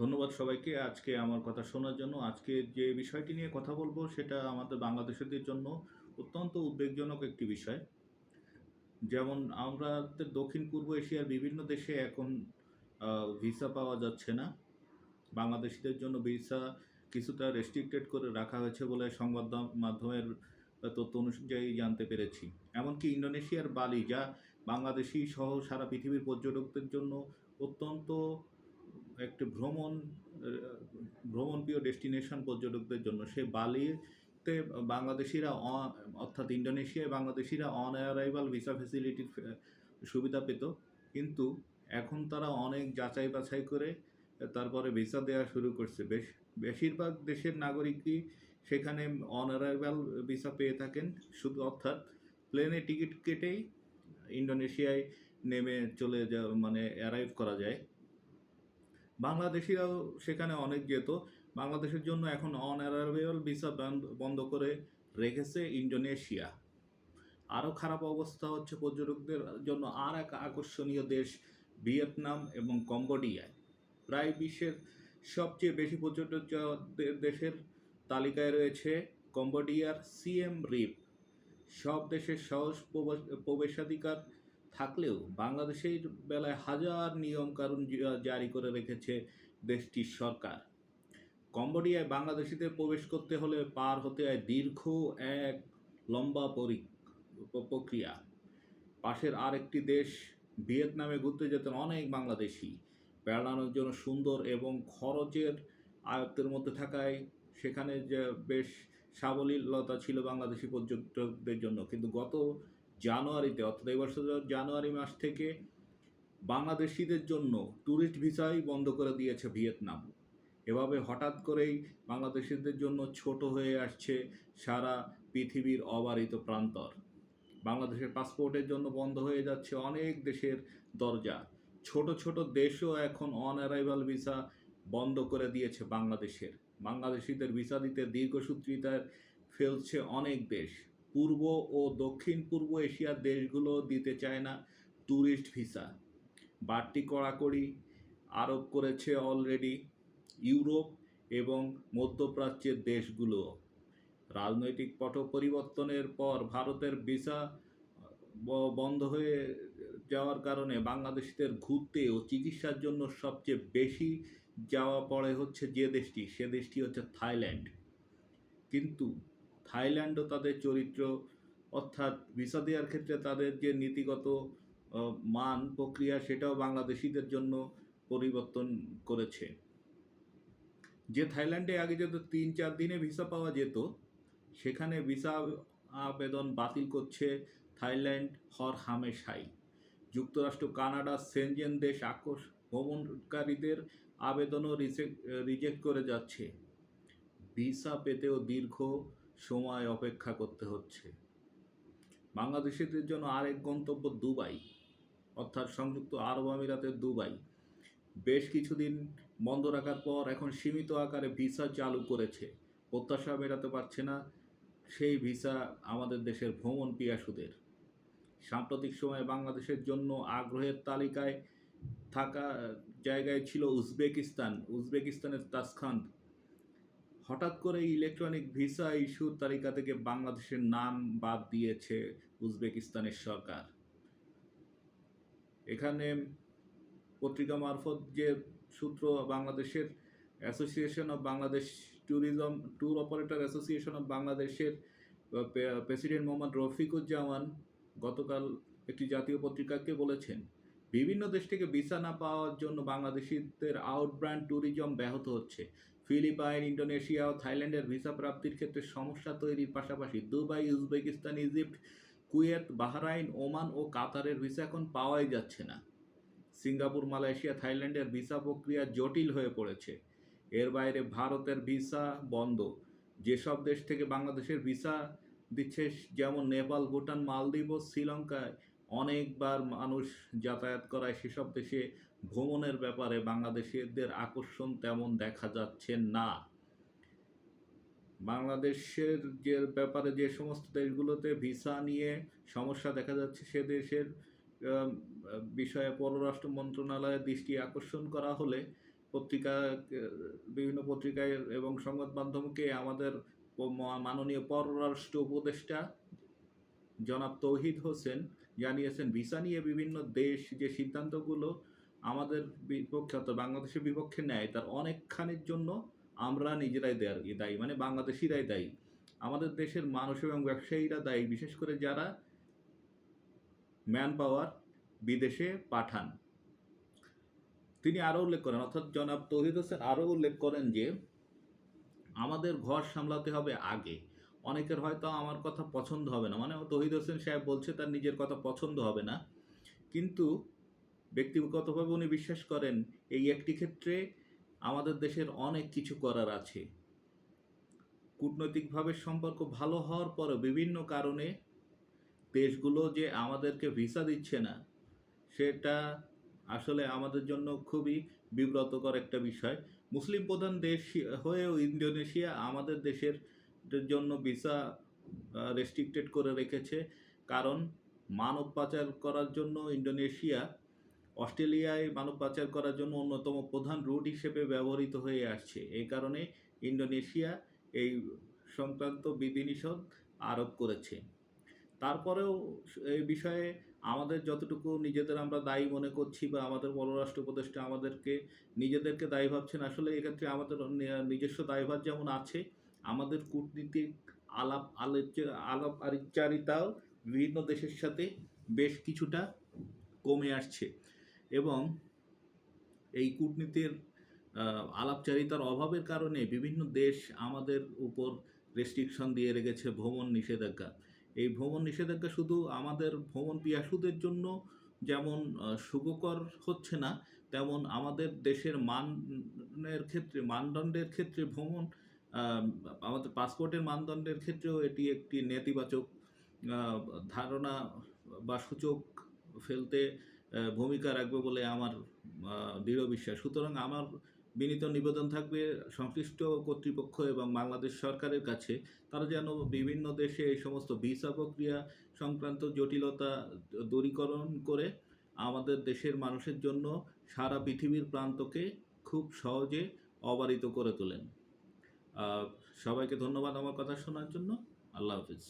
ধন্যবাদ সবাইকে আজকে আমার কথা শোনার জন্য। আজকে যে বিষয়টি নিয়ে কথা বলব সেটা আমাদের বাংলাদেশিদের জন্য অত্যন্ত উদ্বেগজনক একটি বিষয়। যেমন আমাদের দক্ষিণ পূর্ব এশিয়ার বিভিন্ন দেশে এখন ভিসা পাওয়া যাচ্ছে না। বাংলাদেশিদের জন্য ভিসা কিছুটা রেস্ট্রিক্টেড করে রাখা হয়েছে বলে সংবাদ মাধ্যমের তথ্য অনুযায়ী জানতে পেরেছি। এমনকি ইন্দোনেশিয়ার বালি, যা বাংলাদেশি সহ সারা পৃথিবীর পর্যটকদের জন্য অত্যন্ত একটি ভ্রমণ আহ, ভ্রমণপ্রিয় ডেস্টিনেশন পর্যটকদের জন্য। সে বালিতে বাংলাদেশিরা অর্থাৎ ইন্ডোনেশিয়ায় বাংলাদেশিরা অন অ্যারাইভাল ভিসা ফেসিলিটির সুবিধা পেত। কিন্তু এখন তারা অনেক যাচাই বাছাই করে তারপরে ভিসা দেওয়া শুরু করছে। বেশ বেশিরভাগ দেশের নাগরিকই সেখানে অন অ্যারাইভাল ভিসা পেয়ে থাকেন। শুধু অর্থাৎ প্লেনে টিকিট কেটেই ইন্ডোনেশিয়ায় নেমে চলে যা মানে অ্যারাইভ করা যায়। বাংলাদেশিরাও সেখানে অনেক যেত। বাংলাদেশের জন্য এখন অন অ্যারাইভাল ভিসা বন্ধ করে রেখেছে ইন্ডোনেশিয়া আরও খারাপ অবস্থা হচ্ছে পর্যটকদের জন্য আর এক আকর্ষণীয় দেশ ভিয়েতনাম এবং কম্বোডিয়ায়। প্রায় বিশ্বের সবচেয়ে বেশি পর্যটক দেশের তালিকায় রয়েছে কম্বোডিয়ার সিএম রিপ। সব দেশের সহজ প্রবেশ- প্রবেশাধিকার থাকলেও বাংলাদেশের বেলায় হাজার নিয়ম কানুন জারি করে রেখেছে দেশটির সরকার। কম্বোডিয়ায় বাংলাদেশিদের প্রবেশ করতে হলে পার হতে হয় দীর্ঘ এক লম্বা পরি- প্রক্রিয়া। পাশের আরেকটি দেশ ভিয়েতনামে ঘুরতে যেতেন অনেক বাংলাদেশি। বেড়ানোর জন্য সুন্দর এবং খরচের আয়ত্তের মধ্যে থাকায় সেখানে যে বেশ সাবলীলতা ছিল বাংলাদেশি পর্যটকদের জন্য। কিন্তু গত জানুয়ারিতে, অর্থাৎ এই বছর জানুয়ারি মাস থেকে বাংলাদেশিদের জন্য ট্যুরিস্ট ভিসাই বন্ধ করে দিয়েছে ভিয়েতনাম। এভাবে হঠাৎ করেই বাংলাদেশিদের জন্য ছোট হয়ে আসছে সারা পৃথিবীর অবারিত প্রান্তর। বাংলাদেশের পাসপোর্টের জন্য বন্ধ হয়ে যাচ্ছে অনেক দেশের দরজা। ছোট ছোট দেশও এখন অন অ্যারাইভাল ভিসা বন্ধ করে দিয়েছে বাংলাদেশের। বাংলাদেশিদের ভিসা দিতে দীর্ঘসূত্রিতায় ফেলছে অনেক দেশ। পূর্ব ও দক্ষিণ পূর্ব এশিয়ার দেশগুলো দিতে চায় না ট্যুরিস্ট ভিসা। বাড়তি কড়াকড়ি আরোপ করেছে অলরেডি ইউরোপ এবং মধ্যপ্রাচ্যের দেশগুলো। রাজনৈতিক পট পরিবর্তনের পর ভারতের ভিসা বন্ধ হয়ে যাওয়ার কারণে বাংলাদেশিদের ঘুরতে ও চিকিৎসার জন্য সবচেয়ে বেশি যাওয়া পড়ে হচ্ছে যে দেশটি, সে দেশটি হচ্ছে থাইল্যান্ড। কিন্তু থাইল্যান্ডও তাদের চরিত্র, অর্থাৎ ভিসা দেওয়ার ক্ষেত্রে তাদের যে নীতিগত মান, প্রক্রিয়া, সেটাও বাংলাদেশিদের জন্য পরিবর্তন করেছে। যে থাইল্যান্ডে আগে যত তিন চার দিনে ভিসা পাওয়া যেত, সেখানে ভিসা আবেদন বাতিল করছে থাইল্যান্ড হর হামেশাই। যুক্তরাষ্ট্র, কানাডা, সেনজেন দেশ আকর্ষ ভ্রমণকারীদের আবেদনও রিজেক্ট করে যাচ্ছে। ভিসা পেতেও দীর্ঘ সময় অপেক্ষা করতে হচ্ছে। বাংলাদেশিদের জন্য আরেক গন্তব্য দুবাই, অর্থাৎ সংযুক্ত আরব আমিরাতের দুবাই। বেশ কিছুদিন বন্ধ রাখার পর এখন সীমিত আকারে ভিসা চালু করেছে। প্রত্যাশা মেটাতে পারছে না সেই ভিসা আমাদের দেশের ভ্রমণ পিয়াসুদের। সাম্প্রতিক সময়ে বাংলাদেশের জন্য আগ্রহের তালিকায় থাকা জায়গায় ছিল উজবেকিস্তান। উজবেকিস্তানের তাসখান্দ হঠাৎ করে ইলেকট্রনিক ভিসা ইস্যুর তালিকা থেকে বাংলাদেশের নাম বাদ দিয়েছে উজবেকিস্তানের সরকার। এখানে পত্রিকা মারফত যে সূত্র, বাংলাদেশের association of Bangladesh tourism tour operator association of বাংলাদেশের প্রেসিডেন্ট মোহাম্মদ রফিকুজ্জামান গতকাল একটি জাতীয় পত্রিকাকে বলেছেন, বিভিন্ন দেশ থেকে ভিসা না পাওয়ার জন্য বাংলাদেশিদের আউটব্র্যান্ড ট্যুরিজম ব্যাহত হচ্ছে। ফিলিপাইন, ইন্দোনেশিয়া ও থাইল্যান্ডের ভিসা প্রাপ্তির ক্ষেত্রে সমস্যা তৈরির পাশাপাশি Dubai, Uzbekistan, Egypt, Kuwait, Bahrain, Oman ও কাতারের ভিসা এখন পাওয়াই যাচ্ছে না। সিঙ্গাপুর, মালয়েশিয়া, থাইল্যান্ডের ভিসা প্রক্রিয়া জটিল হয়ে পড়েছে। এর বাইরে ভারতের ভিসা বন্ধ। যেসব দেশ থেকে বাংলাদেশের ভিসা দিচ্ছে, যেমন নেপাল, ভুটান, মালদ্বীপ ও শ্রীলঙ্কায় অনেকবার মানুষ যাতায়াত করায় সেসব দেশে ভ্রমণের ব্যাপারে বাংলাদেশিদের আকর্ষণ তেমন দেখা যাচ্ছে না। বাংলাদেশের যে ব্যাপারে যে সমস্ত দেশগুলোতে ভিসা নিয়ে সমস্যা দেখা যাচ্ছে, সে দেশের বিষয়ে পররাষ্ট্র মন্ত্রণালয়ের দৃষ্টি আকর্ষণ করা হলে পত্রিকা, বিভিন্ন পত্রিকায় এবং সংবাদ মাধ্যমকে আমাদের মাননীয় পররাষ্ট্র উপদেষ্টা জনাব তৌহিদ হোসেন জানিয়েছেন, ভিসা নিয়ে বিভিন্ন দেশ যে সিদ্ধান্তগুলো আমাদের বিপক্ষে অর্থাৎ বাংলাদেশের বিপক্ষে নেয় তার অনেকখানির জন্য আমরা নিজেরাই দেয়- দায়ী। মানে বাংলাদেশিরাই দায়ী। আমাদের দেশের মানুষ এবং ব্যবসায়ীরা দায়ী, বিশেষ করে যারা ম্যান পাওয়ার বিদেশে পাঠান। তিনি আরও উল্লেখ করেন, অর্থাৎ জনাব তৌহিদ হোসেন আরও উল্লেখ করেন যে, আমাদের ঘর সামলাতে হবে আগে। অনেকের হয়তো আমার কথা পছন্দ হবে না। মানে তৌহিদ হোসেন সাহেব বলছে, তার নিজের কথা পছন্দ হবে না। কিন্তু ব্যক্তিগতভাবে উনি বিশ্বাস করেন, এই একটি ক্ষেত্রে আমাদের দেশের অনেক কিছু করার আছে। কূটনৈতিকভাবে সম্পর্ক ভালো হওয়ার পরও বিভিন্ন কারণে দেশগুলো যে আমাদেরকে ভিসা দিচ্ছে না, সেটা আসলে আমাদের জন্য খুবই বিব্রতকর একটা বিষয়। মুসলিম প্রধান দেশ হয়েও ইন্দোনেশিয়া আমাদের দেশের জন্য ভিসা রেস্ট্রিক্টেড করে রেখেছে। কারণ মানব পাচার করার জন্য ইন্দোনেশিয়া অস্ট্রেলিয়ায় মানব পাচার করার জন্য অন্যতম প্রধান রুট হিসেবে ব্যবহৃত হয়ে আসছে। এই কারণে ইন্দোনেশিয়া এই সংক্রান্ত বিধিনিষেধ আরোপ করেছে। তারপরেও এই বিষয়ে আমাদের যতটুকু নিজেদের আমরা দায়ী মনে করছি বা আমাদের পররাষ্ট্র উপদেষ্টা আমাদেরকে নিজেদেরকে দায়ী ভাবছেন, আসলে এক্ষেত্রে আমাদের নিজস্ব দায়ভার যেমন আছে, আমাদের কূটনীতিক আলাপ আলোচ- আলাপ আরিচারিতাও বিভিন্ন দেশের সাথে বেশ কিছুটা কমে আসছে। এবং এই কূটনীতির আলাপচারিতার অভাবের কারণে বিভিন্ন দেশ আমাদের উপর রেস্ট্রিকশন দিয়ে রেখেছে ভ্রমণ নিষেধাজ্ঞা। এই ভ্রমণ নিষেধাজ্ঞা শুধু আমাদের ভ্রমণ পিয়াসুদের জন্য যেমন সুখকর হচ্ছে না, তেমন আমাদের দেশের মানের ক্ষেত্রে, মানদণ্ডের ক্ষেত্রে ভ্রমণ আমাদের পাসপোর্টের মানদণ্ডের ক্ষেত্রেও এটি একটি নেতিবাচক ধারণা বা সূচক ফেলতে ভূমিকা রাখবে বলে আমার দৃঢ় বিশ্বাস। সুতরাং আমার বিনীত নিবেদন থাকবে সংশ্লিষ্ট কর্তৃপক্ষ এবং বাংলাদেশ সরকারের কাছে, তারা যেন বিভিন্ন দেশে এই সমস্ত ভিসা প্রক্রিয়া সংক্রান্ত জটিলতা দূরীকরণ করে আমাদের দেশের মানুষের জন্য সারা পৃথিবীর প্রান্তকে খুব সহজে অবারিত করে তোলেন। সবাইকে ধন্যবাদ আমার কথা শোনার জন্য। আল্লাহ হাফিজ।